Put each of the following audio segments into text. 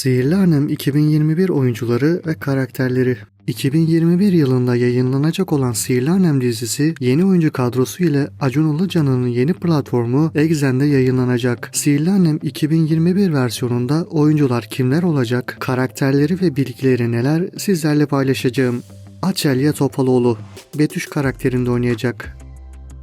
Sihirli Annem 2021 oyuncuları ve karakterleri 2021 yılında yayınlanacak olan Sihirli Annem dizisi yeni oyuncu kadrosu ile Acun Ilıcalı'nın yeni platformu Exxen'de yayınlanacak. Sihirli Annem 2021 versiyonunda oyuncular kimler olacak, karakterleri ve bilgileri neler sizlerle paylaşacağım. Açelya Topaloğlu, Betüş karakterinde oynayacak.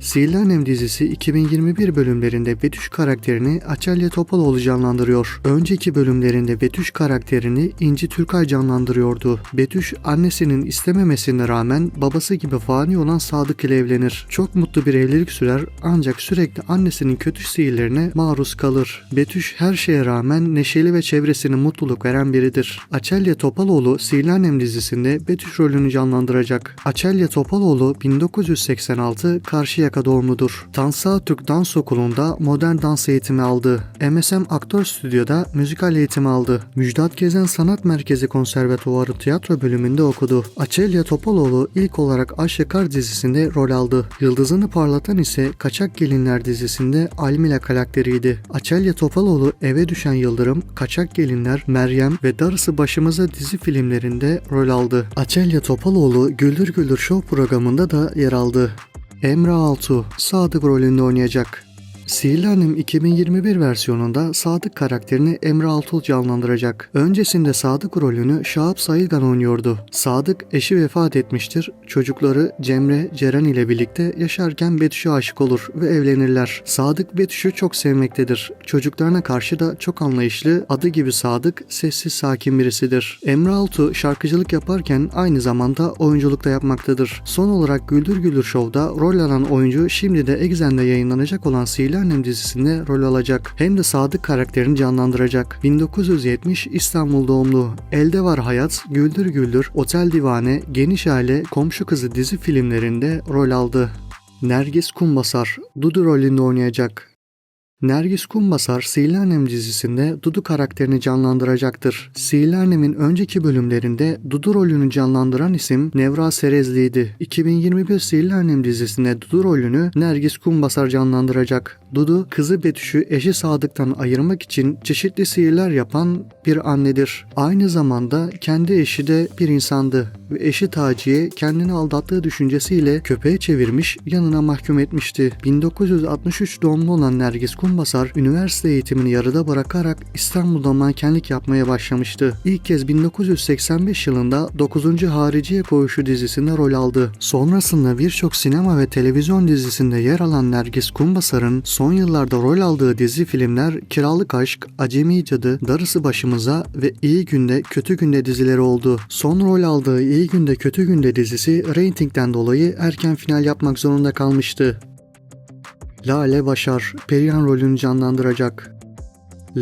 Sihirli Annem dizisi 2021 bölümlerinde Betüş karakterini Açelya Topaloğlu canlandırıyor. Önceki bölümlerinde Betüş karakterini İnci Türkay canlandırıyordu. Betüş annesinin istememesine rağmen babası gibi fani olan Sadık ile evlenir. Çok mutlu bir evlilik sürer ancak sürekli annesinin kötü sihirlerine maruz kalır. Betüş her şeye rağmen neşeli ve çevresine mutluluk veren biridir. Açelya Topaloğlu Sihirli Annem dizisinde Betüş rolünü canlandıracak. Açelya Topaloğlu 1986 Karşıyaka doğumludur. Tansa Türk Dans Okulu'nda modern dans eğitimi aldı. MSM Aktör Stüdyo'da müzikal eğitimi aldı. Müjdat Gezen Sanat Merkezi Konservatuvarı tiyatro bölümünde okudu. Açelya Topaloğlu ilk olarak Aşıkar dizisinde rol aldı. Yıldızını parlatan ise Kaçak Gelinler dizisinde Almila karakteriydi. Açelya Topaloğlu Eve Düşen Yıldırım, Kaçak Gelinler, Meryem ve Darısı Başımıza dizi filmlerinde rol aldı. Açelya Topaloğlu Güldür Güldür Show programında da yer aldı. Emre Altu, Sadık rolünde oynayacak. Sihirli Annem 2021 versiyonunda Sadık karakterini Emre Altuğ canlandıracak. Öncesinde Sadık rolünü Şahap Sayılgan oynuyordu. Sadık eşi vefat etmiştir. Çocukları Cemre, Ceren ile birlikte yaşarken Betüş'e aşık olur ve evlenirler. Sadık Betüş'ü çok sevmektedir. Çocuklarına karşı da çok anlayışlı, adı gibi Sadık, sessiz sakin birisidir. Emre Altuğ şarkıcılık yaparken aynı zamanda oyunculuk da yapmaktadır. Son olarak Güldür Güldür Show'da rol alan oyuncu şimdi de Exxen'de yayınlanacak olan Sihirli Annem dizisinde rol alacak. Hem de Sadık karakterini canlandıracak. 1970 İstanbul doğumlu. Elde Var Hayat, Güldür Güldür, Otel Divane, Geniş Aile, Komşu Kızı dizi filmlerinde rol aldı. Nergis Kumbasar, Dudu rolünde oynayacak. Nergis Kumbasar, Sihirli Annem dizisinde Dudu karakterini canlandıracaktır. Sihirli Annem'in önceki bölümlerinde Dudu rolünü canlandıran isim Nevra Serezli'ydi. 2021 Sihirli Annem dizisinde Dudu rolünü Nergis Kumbasar canlandıracak. Dudu, kızı Betüş'ü eşi Sadık'tan ayırmak için çeşitli sihirler yapan bir annedir. Aynı zamanda kendi eşi de bir insandı ve eşi Taci'ye kendini aldattığı düşüncesiyle köpeğe çevirmiş, yanına mahkum etmişti. 1963 doğumlu olan Nergis Kumbasar, üniversite eğitimini yarıda bırakarak İstanbul'da mankenlik yapmaya başlamıştı. İlk kez 1985 yılında 9. Hariciye Koğuşu dizisinde rol aldı. Sonrasında birçok sinema ve televizyon dizisinde yer alan Nergis Kumbasar'ın son yıllarda rol aldığı dizi filmler Kiralık Aşk, Acemi Cadı, Darısı Başımıza ve İyi Günde Kötü Günde dizileri oldu. Son rol aldığı İyi Günde Kötü Günde dizisi reytingden dolayı erken final yapmak zorunda kalmıştı. Lale Başar, Perihan rolünü canlandıracak.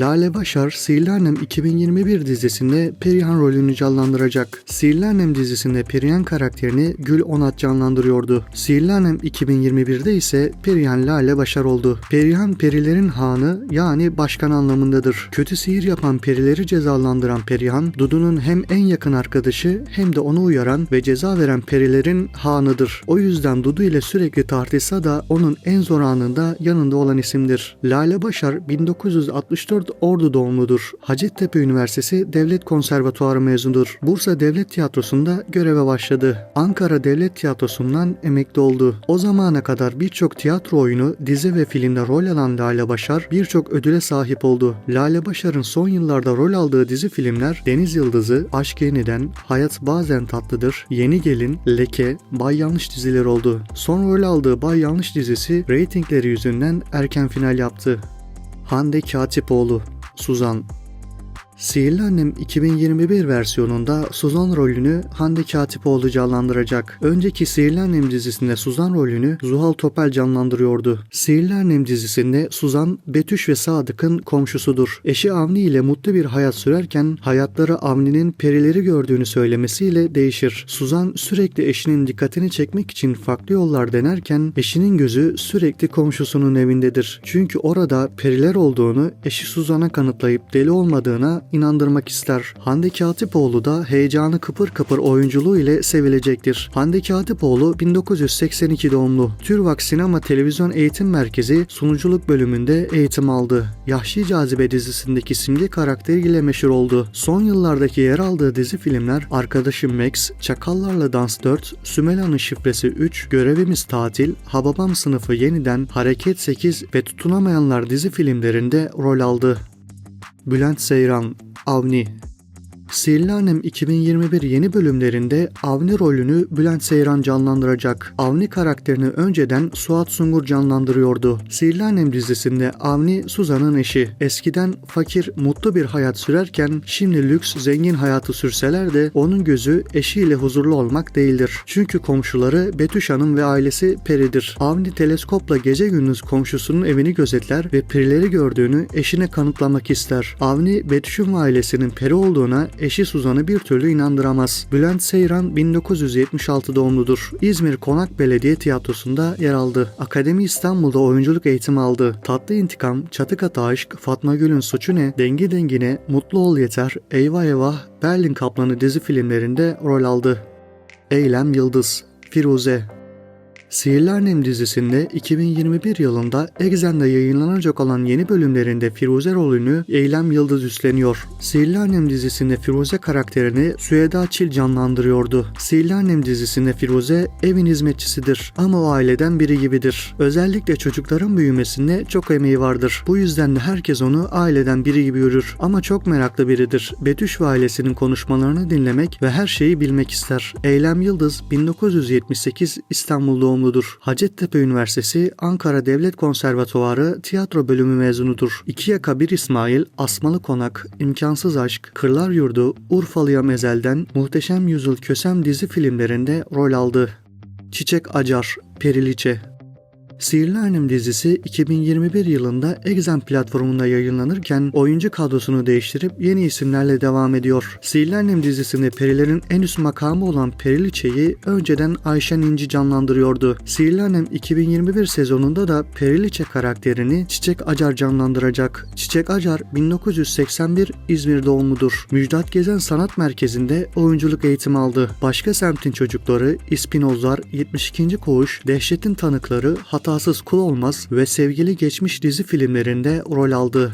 Lale Başar, Sihirli Annem 2021 dizisinde Perihan rolünü canlandıracak. Sihirli Annem dizisinde Perihan karakterini Gül Onat canlandırıyordu. Sihirli Annem 2021'de ise Perihan Lale Başar oldu. Perihan perilerin hanı yani başkan anlamındadır. Kötü sihir yapan perileri cezalandıran Perihan, Dudu'nun hem en yakın arkadaşı hem de onu uyaran ve ceza veren perilerin hanıdır. O yüzden Dudu ile sürekli tartışsa da onun en zor anında yanında olan isimdir. Lale Başar 1964 Ordu doğumludur. Hacettepe Üniversitesi Devlet Konservatuarı mezunudur. Bursa Devlet Tiyatrosu'nda göreve başladı. Ankara Devlet Tiyatrosu'ndan emekli oldu. O zamana kadar birçok tiyatro oyunu, dizi ve filmde rol alan Lale Başar birçok ödüle sahip oldu. Lale Başar'ın son yıllarda rol aldığı dizi filmler Deniz Yıldızı, Aşk Yeniden, Hayat Bazen Tatlıdır, Yeni Gelin, Leke, Bay Yanlış dizileri oldu. Son rol aldığı Bay Yanlış dizisi reytingleri yüzünden erken final yaptı. Hande Katipoğlu, Suzan Sihirli Annem 2021 versiyonunda Suzan rolünü Hande Katipoğlu canlandıracak. Önceki Sihirli Annem dizisinde Suzan rolünü Zuhal Topel canlandırıyordu. Sihirli Annem dizisinde Suzan, Betüş ve Sadık'ın komşusudur. Eşi Avni ile mutlu bir hayat sürerken hayatları Avni'nin perileri gördüğünü söylemesiyle değişir. Suzan sürekli eşinin dikkatini çekmek için farklı yollar denerken eşinin gözü sürekli komşusunun evindedir. Çünkü orada periler olduğunu eşi Suzan'a kanıtlayıp deli olmadığına inandırmak ister. Hande Katipoğlu da heyecanı kıpır kıpır oyunculuğu ile sevilecektir. Hande Katipoğlu 1982 doğumlu. Türvak Sinema Televizyon Eğitim Merkezi sunuculuk bölümünde eğitim aldı. Yahşi Cazibe dizisindeki simge karakteriyle meşhur oldu. Son yıllardaki yer aldığı dizi filmler Arkadaşım Max, Çakallarla Dans 4, Sümela'nın Şifresi 3, Görevimiz Tatil, Hababam Sınıfı Yeniden, Hareket 8 ve Tutunamayanlar dizi filmlerinde rol aldı. Bülent Seyran, Avni Sihirli Annem 2021 yeni bölümlerinde Avni rolünü Bülent Seyran canlandıracak. Avni karakterini önceden Suat Sungur canlandırıyordu. Sihirli Annem dizisinde Avni Suzan'ın eşi. Eskiden fakir, mutlu bir hayat sürerken şimdi lüks, zengin hayatı sürseler de onun gözü eşiyle huzurlu olmak değildir. Çünkü komşuları Betüş Hanım ve ailesi peridir. Avni teleskopla gece gündüz komşusunun evini gözetler ve perileri gördüğünü eşine kanıtlamak ister. Avni Betüş'ün ailesinin peri olduğuna eşi Suzan'ı bir türlü inandıramaz. Bülent Seyran 1976 doğumludur. İzmir Konak Belediye Tiyatrosu'nda yer aldı. Akademi İstanbul'da oyunculuk eğitimi aldı. Tatlı İntikam, Çatı Katı Aşk, Fatma Gül'ün Suçu Ne, Dengi Dengine, Mutlu Ol Yeter, Eyvah Eyvah, Berlin Kaplanı dizi filmlerinde rol aldı. Eylem Yıldız, Firuze, Sihirli Annem dizisinde 2021 yılında Exxen'de yayınlanacak olan yeni bölümlerinde Firuze rolünü Eylem Yıldız üstleniyor. Sihirli Annem dizisinde Firuze karakterini Süheda Çil canlandırıyordu. Sihirli Annem dizisinde Firuze evin hizmetçisidir ama o aileden biri gibidir. Özellikle çocukların büyümesinde çok emeği vardır. Bu yüzden de herkes onu aileden biri gibi görür ama çok meraklı biridir. Betüş ve ailesinin konuşmalarını dinlemek ve her şeyi bilmek ister. Eylem Yıldız 1978 İstanbul doğumludur. Hacettepe Üniversitesi Ankara Devlet Konservatuvarı tiyatro bölümü mezunudur. İki Yaka Bir İsmail, Asmalı Konak, İmkansız Aşk, Kırlar Yurdu, Urfalıya Mezel'den Muhteşem Yüzyıl Kösem dizi filmlerinde rol aldı. Çiçek Acar, Periliçe, Sihirli Annem dizisi 2021 yılında Exxen platformunda yayınlanırken oyuncu kadrosunu değiştirip yeni isimlerle devam ediyor. Sihirli Annem dizisinde perilerin en üst makamı olan Periliçe'yi önceden Ayşen İnci canlandırıyordu. Sihirli Annem 2021 sezonunda da Periliçe karakterini Çiçek Acar canlandıracak. Çiçek Acar 1981 İzmir doğumludur. Müjdat Gezen Sanat Merkezi'nde oyunculuk eğitimi aldı. Başka semtin çocukları, İspinozlar, 72. Koğuş, Dehşetin Tanıkları, Hatasız Kul Olmaz ve Sevgili Geçmiş dizi filmlerinde rol aldı.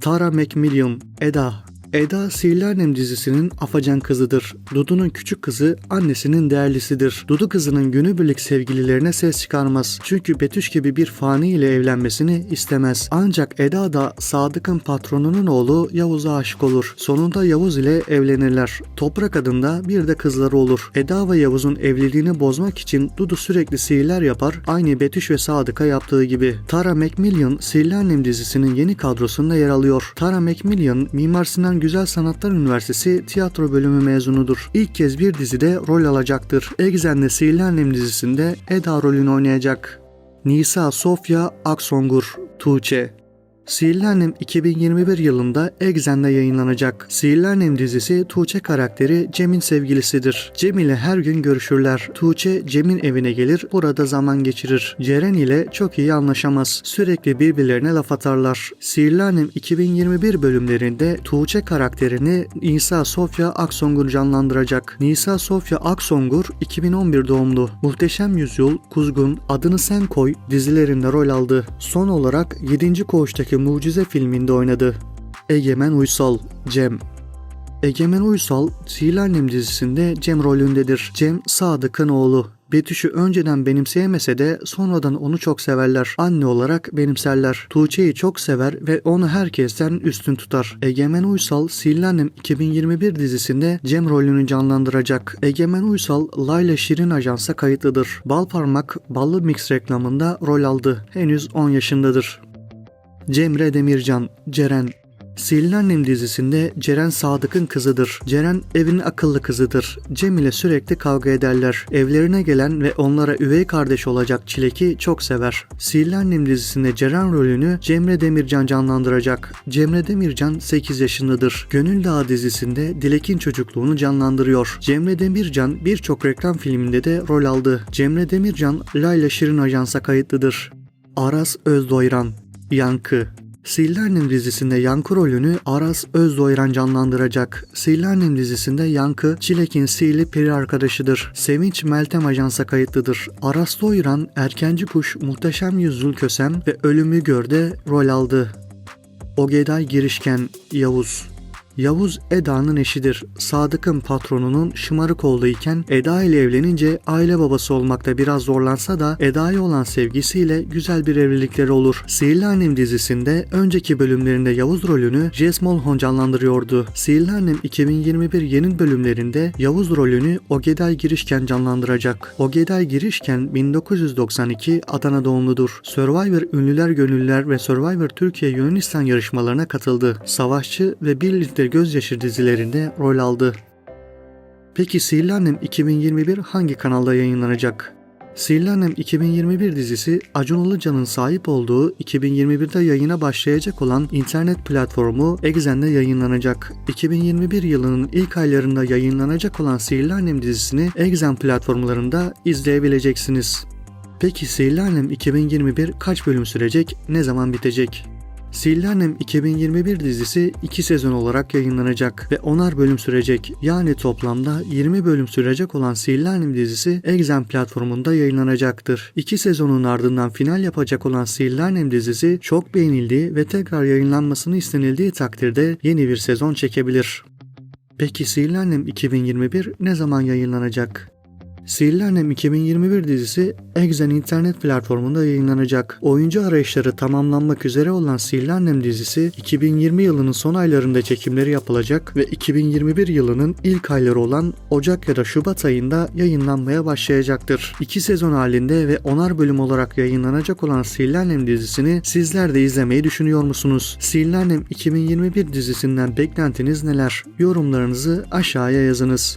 Tara Macmillan, Eda Eda Sihirli Annem dizisinin afacan kızıdır. Dudu'nun küçük kızı annesinin değerlisidir. Dudu kızının günübirlik sevgililerine ses çıkarmaz. Çünkü Betüş gibi bir fani ile evlenmesini istemez. Ancak Eda da Sadık'ın patronunun oğlu Yavuz'a aşık olur. Sonunda Yavuz ile evlenirler. Toprak adında bir de kızları olur. Eda ve Yavuz'un evliliğini bozmak için Dudu sürekli sihirler yapar. Aynı Betüş ve Sadık'a yaptığı gibi. Tara Macmillan Sihirli Annem dizisinin yeni kadrosunda yer alıyor. Tara Macmillan Mimar Sinan Güzel Sanatlar Üniversitesi tiyatro bölümü mezunudur. İlk kez bir dizide rol alacaktır. Exxen'de Sihirli Annem dizisinde Eda rolünü oynayacak. Nisa Sofya Aksongur Tuğçe Sihirli Annem 2021 yılında Exxen'de yayınlanacak. Sihirli Annem dizisi Tuğçe karakteri Cem'in sevgilisidir. Cem ile her gün görüşürler. Tuğçe Cem'in evine gelir, burada zaman geçirir. Ceren ile çok iyi anlaşamaz. Sürekli birbirlerine laf atarlar. Sihirli Annem 2021 bölümlerinde Tuğçe karakterini Nisa Sofya Aksongur canlandıracak. Nisa Sofya Aksongur 2011 doğumlu. Muhteşem Yüzyıl, Kuzgun, Adını Sen Koy dizilerinde rol aldı. Son olarak 7. Koğuş'taki Mucize filminde oynadı. Egemen Uysal, Cem Egemen Uysal, Sihirli Annem dizisinde Cem rolündedir. Cem, Sadık'ın oğlu. Betüş'ü önceden benimseyemese de sonradan onu çok severler. Anne olarak benimserler. Tuğçe'yi çok sever ve onu herkesten üstün tutar. Egemen Uysal, Sihirli Annem 2021 dizisinde Cem rolünü canlandıracak. Egemen Uysal, Layla Şirin Ajans'a kayıtlıdır. Balparmak, Ballı Mix reklamında rol aldı. Henüz 10 yaşındadır. Cemre Demircan, Ceren Sihirli Annem dizisinde Ceren Sadık'ın kızıdır. Ceren evin akıllı kızıdır. Cem ile sürekli kavga ederler. Evlerine gelen ve onlara üvey kardeş olacak Çilek'i çok sever. Sihirli Annem dizisinde Ceren rolünü Cemre Demircan canlandıracak. Cemre Demircan 8 yaşındadır. Gönül Dağı dizisinde Dilek'in çocukluğunu canlandırıyor. Cemre Demircan birçok reklam filminde de rol aldı. Cemre Demircan Layla Şirin Ajans'a kayıtlıdır. Aras Özdoyran Yankı Sihirli dizisinde Yankı rolünü Aras Özdoğran canlandıracak. Sihirli dizisinde Yankı, Çilek'in sihirli peri arkadaşıdır. Sevinç Meltem Ajans'a kayıtlıdır. Aras Doyran, Erkenci Kuş, Muhteşem Yüzyıl Kösem ve Ölümü Gör'de rol aldı. Ogeday Girişken Yavuz Yavuz Eda'nın eşidir. Sadık'ın patronunun şımarık olduğu iken Eda ile evlenince aile babası olmakta biraz zorlansa da Eda'ya olan sevgisiyle güzel bir evlilikleri olur. Sihirli Annem dizisinde önceki bölümlerinde Yavuz rolünü Jess Mulholland canlandırıyordu. Sihirli Annem 2021 yeni bölümlerinde Yavuz rolünü Ogeday Girişken canlandıracak. Ogeday Girişken 1992 Adana doğumludur. Survivor Ünlüler Gönüllüler ve Survivor Türkiye Yunanistan yarışmalarına katıldı. Savaşçı ve Bir Litre Gözyaşı dizilerinde rol aldı. Peki Sihirli Annem 2021 hangi kanalda yayınlanacak? Sihirli Annem 2021 dizisi Acun Ilıcalı'nın sahip olduğu 2021'de yayına başlayacak olan internet platformu Exxen'de yayınlanacak. 2021 yılının ilk aylarında yayınlanacak olan Sihirli Annem dizisini Exxen platformlarında izleyebileceksiniz. Peki Sihirli Annem 2021 kaç bölüm sürecek, ne zaman bitecek? Sihirli Annem 2021 dizisi 2 sezon olarak yayınlanacak ve 10'ar bölüm sürecek. Yani toplamda 20 bölüm sürecek olan Sihirli dizisi Exxen platformunda yayınlanacaktır. 2 sezonun ardından final yapacak olan Sihirli dizisi çok beğenildiği ve tekrar yayınlanmasını istenildiği takdirde yeni bir sezon çekebilir. Peki Sihirli Annem 2021 ne zaman yayınlanacak? Sihirli Annem 2021 dizisi Exxen internet platformunda yayınlanacak. Oyuncu arayışları tamamlanmak üzere olan Sihirli Annem dizisi 2020 yılının son aylarında çekimleri yapılacak ve 2021 yılının ilk ayları olan Ocak ya da Şubat ayında yayınlanmaya başlayacaktır. İki sezon halinde ve onar bölüm olarak yayınlanacak olan Sihirli Annem dizisini sizler de izlemeyi düşünüyor musunuz? Sihirli Annem 2021 dizisinden beklentiniz neler? Yorumlarınızı aşağıya yazınız.